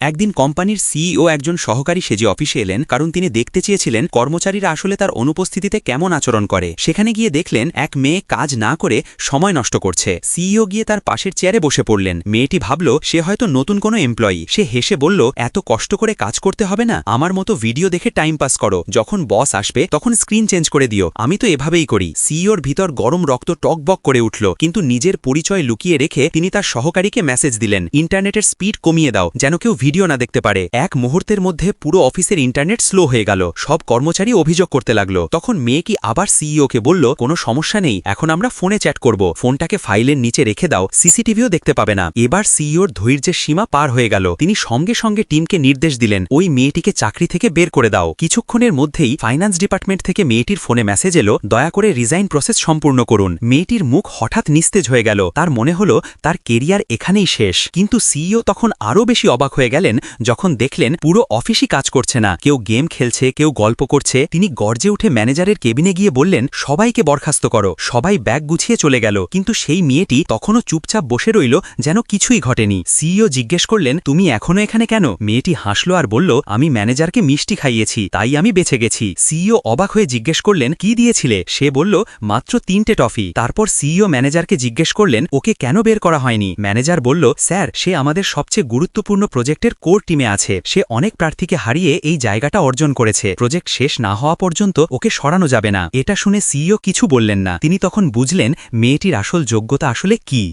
একদিন কোম্পানির সিইও একজন সহকারী সেজে অফিসে এলেন, কারণ তিনি দেখতে চেয়েছিলেন কর্মচারীরা আসলে তার অনুপস্থিতিতে কেমন আচরণ করে। সেখানে গিয়ে দেখলেন, এক মেয়ে কাজ না করে সময় নষ্ট করছে। সিইও গিয়ে তার পাশের চেয়ারে বসে পড়লেন। মেয়েটি ভাবল, সে হয়তো নতুন কোনো এমপ্লয়ি। সে হেসে বলল, এত কষ্ট করে কাজ করতে হবে না। আমার মতো ভিডিও দেখে টাইম পাস করো। যখন বস আসবে, তখন স্ক্রিন চেঞ্জ করে দিও। আমি তো এভাবেই করি। সিইওর ভিতর গরম রক্ত টকবক করে উঠল, কিন্তু নিজের পরিচয় লুকিয়ে রেখে তিনি তার সহকারীকে মেসেজ দিলেন, ইন্টারনেটের স্পিড কমিয়ে দাও, যেন কেউ ভিডিও না দেখতে পারে। এক মুহূর্তের মধ্যে পুরো অফিসের ইন্টারনেট স্লো হয়ে গেল। সব কর্মচারী অভিযোগ করতে লাগল। তখন মেয়ে কি আবার সিইওকে বলল, কোনো সমস্যা নেই, এখন আমরা ফোনে চ্যাট করব। ফোনটাকে ফাইলের নিচে রেখে দাও, সিসিটিভিও দেখতে পাবে না। এবার সিইওর ধৈর্যের সীমা পার হয়ে গেল। তিনি সঙ্গে সঙ্গে টিমকে নির্দেশ দিলেন, ওই মেয়েটিকে চাকরি থেকে বের করে দাও। কিছুক্ষণের মধ্যেই ফাইন্যান্স ডিপার্টমেন্ট থেকে মেয়েটির ফোনে মেসেজ এলো, দয়া করে রিজাইন প্রসেস সম্পূর্ণ করুন। মেয়েটির মুখ হঠাৎ নিস্তেজ হয়ে গেল। তার মনে হলো, তার কেরিয়ার এখানেই শেষ। কিন্তু সিইও তখন আরও বেশি অবাক হয়ে গেলেন, যখন দেখলেন পুরো অফিসই কাজ করছে না। কেউ গেম খেলছে, কেউ গল্প করছে। তিনি গর্জে উঠে ম্যানেজারের কেবিনে গিয়ে বললেন, সবাইকে বরখাস্ত করো। সবাই ব্যাগ গুছিয়ে চলে গেল। কিন্তু সেই মেয়েটি তখনও চুপচাপ বসে রইল, যেন কিছুই ঘটেনি। সিইও জিজ্ঞেস করলেন, তুমি এখনও এখানে কেন? মেয়েটি হাসলো আর বলল, আমি ম্যানেজারকে মিষ্টি খাইয়েছি, তাই আমি বেঁচে গেছি। সিইও অবাক হয়ে জিজ্ঞেস করলেন, কি দিয়েছিলে? সে বলল, মাত্র তিনটে টফি। তারপর সিইও ম্যানেজারকে জিজ্ঞেস করলেন, ওকে কেন বের করা হয়নি? ম্যানেজার বলল, স্যার, সে আমাদের সবচেয়ে গুরুত্বপূর্ণ প্রজেক্টের কোর টিমে আছে। সে অনেক প্রার্থীকে হারিয়ে এই জায়গাটা অর্জন করেছে। প্রজেক্ট শেষ না হওয়া পর্যন্ত ওকে সরানো যাবে না। এটা শুনে সিইও কিছু বললেন না। তিনি তখন বুঝলেন, মেয়েটির আসল যোগ্যতা আসলে কি।